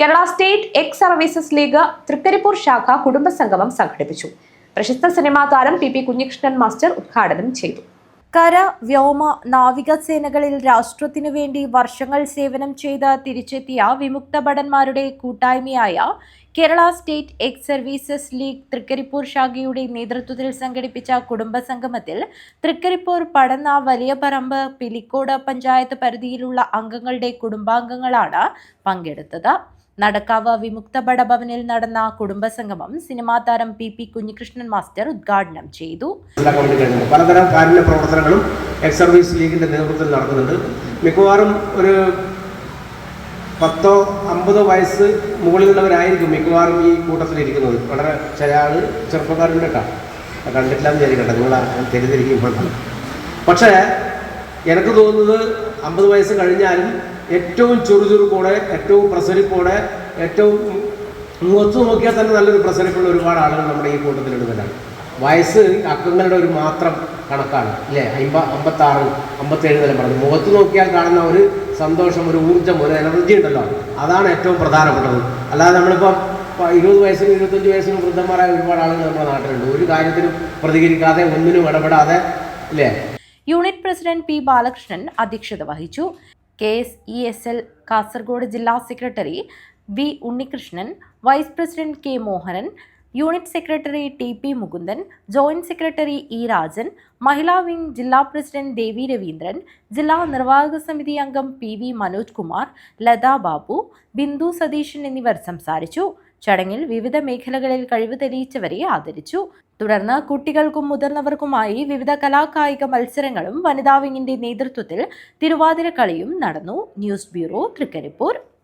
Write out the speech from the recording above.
Kerala state ex services league Trikaripur ശാഖ കുടുംബസംഗമം സംഘടിപ്പിച്ചു. പ്രശസ്ത സിനിമാ താരം പി പി കുഞ്ഞികൃഷ്ണൻ മാസ്റ്റർ ഉദ്ഘാടനം ചെയ്തു. കര വ്യോമ നാവിക സേനകളിൽ രാഷ്ട്രത്തിനു വേണ്ടി വർഷങ്ങൾ സേവനം ചെയ്ത് തിരിച്ചെത്തിയ വിമുക്ത ഭടന്മാരുടെ കൂട്ടായ്മയായ Kerala state ex services league Trikaripur ശാഖയുടെ നേതൃത്വത്തിൽ സംഘടിപ്പിച്ച കുടുംബസംഗമത്തിൽ തൃക്കരിപ്പൂർ പടന്ന വലിയ പറമ്പ് പിലിക്കോട് പഞ്ചായത്ത് പരിധിയിലുള്ള അംഗങ്ങളുടെ കുടുംബാംഗങ്ങളാണ് പങ്കെടുത്തത്. നടക്കാവ് വിമുക്ത ഭടഭവനിൽ നടന്ന കുടുംബസംഗമം സിനിമാ താരം പി പി കുഞ്ഞികൃഷ്ണൻ മാസ്റ്റർ ഉദ്ഘാടനം ചെയ്തു. പലതരം കാരുണ്യ പ്രവർത്തനങ്ങളും എക്സ് സർവീസ് ലീഗിന്റെ നേതൃത്വത്തിൽ നടക്കുന്നുണ്ട്. മിക്കവാറും ഒരു പത്തോ അമ്പതോ വയസ്സ് മുകളിലുള്ളവരായിരിക്കും മിക്കവാറും ഈ കൂട്ടത്തിലിരിക്കുന്നത്. വളരെ ചില ആൾ ചെറുപ്പക്കാരുണ്ട് കേട്ടോ. കണ്ടിട്ടില്ല വിചാരിക്കട്ടെ നിങ്ങൾ തെറ്റിദ്ധരിക്കുമ്പോൾ പക്ഷേ എനിക്ക് തോന്നുന്നത് അമ്പത് വയസ്സ് കഴിഞ്ഞാലും ഏറ്റവും ചുറുചുറുക്കോടെ ഏറ്റവും പ്രസരിപ്പോടെ ഏറ്റവും മുഖത്ത് നോക്കിയാൽ തന്നെ നല്ലൊരു പ്രസരിപ്പുള്ള ഒരുപാട് ആളുകൾ നമ്മുടെ ഈ കൂട്ടത്തിലുള്ളവരാണ് വയസ്സ് അക്കങ്ങളുടെ ഒരു മാത്രം കണക്കാണ് അല്ലേ അമ്പ അമ്പത്താറ് അമ്പത്തേഴ് നില പറഞ്ഞു മുഖത്ത് നോക്കിയാൽ കാണുന്ന ഒരു സന്തോഷം ഒരു ഊർജം ഒരു എനർജി ഉണ്ടല്ലോ. അതാണ് ഏറ്റവും പ്രധാനപ്പെട്ടത്. അല്ലാതെ നമ്മളിപ്പോൾ ഇരുപത് വയസ്സിനും ഇരുപത്തഞ്ച് വയസ്സിനും വൃദ്ധന്മാരായ ഒരുപാട് ആളുകൾ നമ്മുടെ നാട്ടിലുണ്ട്. ഒരു കാര്യത്തിനും പ്രതികരിക്കാതെ ഒന്നിനും ഇടപെടാതെ അല്ലേ യൂണിറ്റ് പ്രസിഡന്റ് പി ബാലകൃഷ്ണൻ അധ്യക്ഷത വഹിച്ചു. K S E S L Kasaragod ജില്ലാ secretary V Unnikrishnan vice president K Mohanan unit secretary T P Mukundan joint secretary E Rajan മഹിളാ വിംഗ് ജില്ലാ പ്രസിഡന്റ് ദേവി രവീന്ദ്രൻ ജില്ലാ നിർവാഹക സമിതി അംഗം പി വി മനോജ് കുമാർ ലതാ ബാബു ബിന്ദു സതീശൻ എന്നിവർ സംസാരിച്ചു. ചടങ്ങിൽ വിവിധ മേഖലകളിൽ കഴിവ് തെളിയിച്ചവരെ ആദരിച്ചു. തുടർന്ന് കുട്ടികൾക്കും മുതിർന്നവർക്കുമായി വിവിധ കലാകായിക മത്സരങ്ങളും വനിതാ വിങ്ങിന്റെ നേതൃത്വത്തിൽ തിരുവാതിര കളിയും നടന്നു. News bureau Trikaripur.